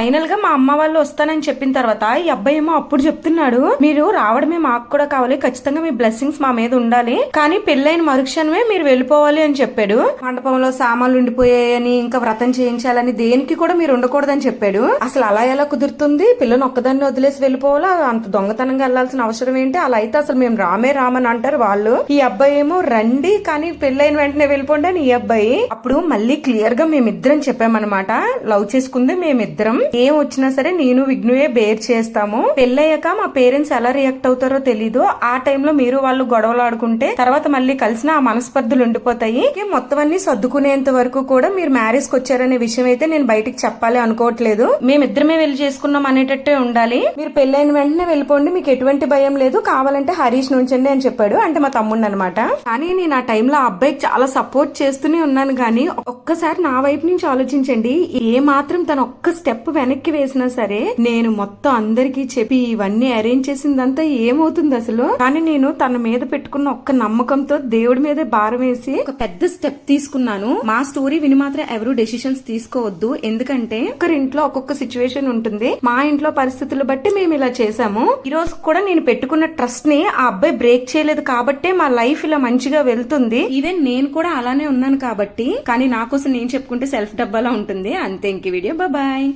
ఫైనల్గా మా అమ్మ వాళ్ళు వస్తానని చెప్పిన తర్వాత ఈ అబ్బాయి ఏమో అప్పుడు చెప్తున్నాడు మీరు రావడమే మాకు కూడా కావాలి ఖచ్చితంగా మీ బ్లెస్సింగ్స్ మా మీద ఉండాలి కానీ పెళ్ళైన మరుక్షణమే మీరు వెళ్ళిపోవాలి అని చెప్పాడు. మండపంలో సామాన్లు ఉండిపోయాయని ఇంకా వ్రతం చేయించాలని దేనికి కూడా మీరు ఉండకూడదని చెప్పాడు. అసలు అలా ఎలా కుదురుతుంది? పిల్లని ఒక్కదాన్ని వదిలేసి వెళ్ళిపోవాలా? అంత దొంగతనంగా వెళ్ళాల్సిన అవసరం ఏంటి? అలా అయితే అసలు మేము రామే రామని అంటారు వాళ్ళు. ఈ అబ్బాయి ఏమో రండి కానీ పెళ్ళైన వెంటనే వెళ్ళిపోండి అని ఈ అబ్బాయి. అప్పుడు మళ్ళీ క్లియర్గా మేమిద్దరం చెప్పామన్నమాట. లవ్ చేసుకుంది మేమిద్దరం. ఏం వచ్చినా సరే నేను విఘ్నుయే బేర్ చేస్తాము. పెళ్ళయ్యాక మా పేరెంట్స్ ఎలా రియాక్ట్ అవుతారో తెలీదు. ఆ టైంలో మీరు వాళ్ళు గొడవలు ఆడుకుంటే తర్వాత మళ్ళీ కలిసిన ఆ మనస్పర్ధలు ఉండిపోతాయి. మొత్తం అన్ని సర్దుకునేంత వరకు కూడా మీరు మ్యారేజ్కి వచ్చారనే విషయం అయితే నేను బయటికి చెప్పాలి అనుకోవట్లేదు. మేమిద్దరమే వెళ్ళి చేసుకున్నాం అనేటట్టే ఉండాలి. మీరు పెళ్ళైన వెంటనే వెళ్ళిపోండి మీకు ఎటువంటి భయం లేదు. కావాలంటే హరీష్ నుంచండి అని చెప్పాడు. అంటే మా తమ్ముడు అనమాట కానీ నేను ఆ టైంలో ఆ అబ్బాయికి చాలా సపోర్ట్ చేస్తూనే ఉన్నాను కానీ ఒక్కసారి నా వైపు నుంచి ఆలోచించండి. ఏ మాత్రం తన ఒక్క స్టెప్ వెనక్కి వేసినా సరే నేను మొత్తం అందరికీ చెప్పి ఇవన్నీ అరేంజ్ చేసిందంతా ఏమవుతుంది అసలు? కానీ నేను తన మీద పెట్టుకున్న ఒక్క నమ్మకంతో దేవుడి మీదే భారం వేసి ఒక పెద్ద స్టెప్ తీసుకున్నాను. మా స్టోరీ విని మాత్రం ఎవరు డెసిషన్స్ తీసుకోవద్దు. ఎందుకంటే ఒకరి ఇంట్లో ఒక్కొక్క సిచ్యువేషన్ ఉంటుంది. మా ఇంట్లో పరిస్థితులు బట్టి మేము ఇలా చేసాము ఈ రోజు కూడా నేను పెట్టుకున్న ట్రస్ట్ని ఆ అబ్బాయి బ్రేక్ చేయలేదు కాబట్టే మా లైఫ్ ఇలా మంచిగా వెళ్తుంది. ఈవెన్ నేను కూడా అలానే ఉన్నాను కాబట్టి కానీ నా కోసం నేను చెప్పుకుంటే సెల్ఫ్ డబ్బాలా ఉంటుంది. అంతే ఇంక వీడియో బాయ్